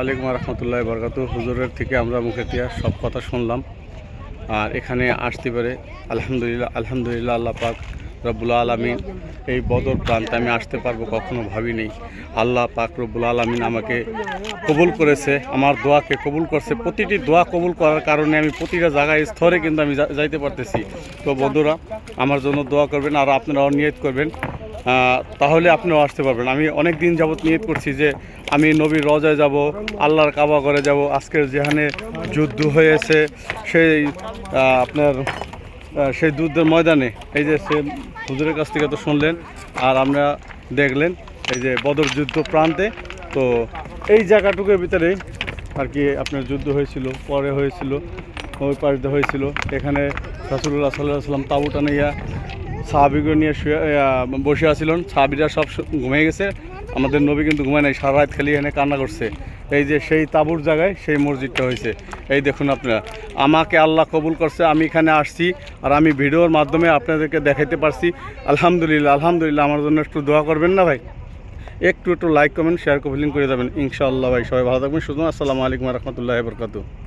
আলাইকুম রহমতুল্লাহ বরকাত হুজুরের থেকে আমরা মুখেতিয়া সব কথা শুনলাম। আর এখানে আসতে পারে, আলহামদুলিল্লাহ আলহামদুলিল্লাহ আল্লাহ পাক। রব্বুল আলমিন, এই বদর প্রান্তে আমি আসতে পারব কখনো ভাবিনি। আল্লাহ পাক রব্বুল আলমিন আমাকে কবুল করেছে, আমার দোয়াকে কবুল করছে। প্রতিটি দোয়া কবুল করার কারণে আমি প্রতিটা জায়গায় স্তরে কিন্তু আমি যাইতে পারতেছি। তো বন্ধুরা, আমার জন্য দোয়া করবেন আর আপনারাও নিয়ত করবেন। তাহলে আপনিও আসতে পারবেন। আমি অনেক দিন যাবৎ নিয়ত করছি যে আমি নবীর রজায় যাব, আল্লাহর কাবা করে যাব। আজকের যেখানে যুদ্ধ হয়েছে, সেই আপনার সেই যুদ্ধের ময়দানে, এই যে সে হুজুরের কাছ থেকে তো শুনলেন, আর আমরা দেখলেন এই যে বদর যুদ্ধ প্রান্তে। তো এই জায়গাটুকুর ভিতরে আর কি আপনার যুদ্ধ হয়েছিল, পরে হয়েছিল, ওই পাশে হয়েছিল। এখানে রাসুল্লাহ সাল্লাহ সাল্লাম তাবুটা নিয়ে সাহাবিগুলো নিয়ে শুয়ে বসে আছিলেন। সাহাবিরা সব ঘুমিয়ে গেছে। আমাদের নবী কিন্তু ঘুমায় নাই, সারা রাত খালি এখানে কান্না করছে। এই যে সেই তাবুর জায়গায় সেই মসজিদটা হয়েছে। এই দেখুন আপনারা। আমাকে আল্লাহ কবুল করছে, আমি এখানে আসছি আর আমি ভিডিওর মাধ্যমে আপনাদেরকে দেখাতে পারছি। আলহামদুলিল্লাহ আলহামদুলিল্লাহ, আমার জন্য একটু দোয়া করবেন না ভাই? একটু একটু লাইক কমেন্ট শেয়ার কমেন্ট করে যাবেন। ইনশাআল্লাহ ভাই, সবাই ভালো থাকবেন শুধু আসসালামু আলাইকুম রহমতুল্লাহ বরকাতু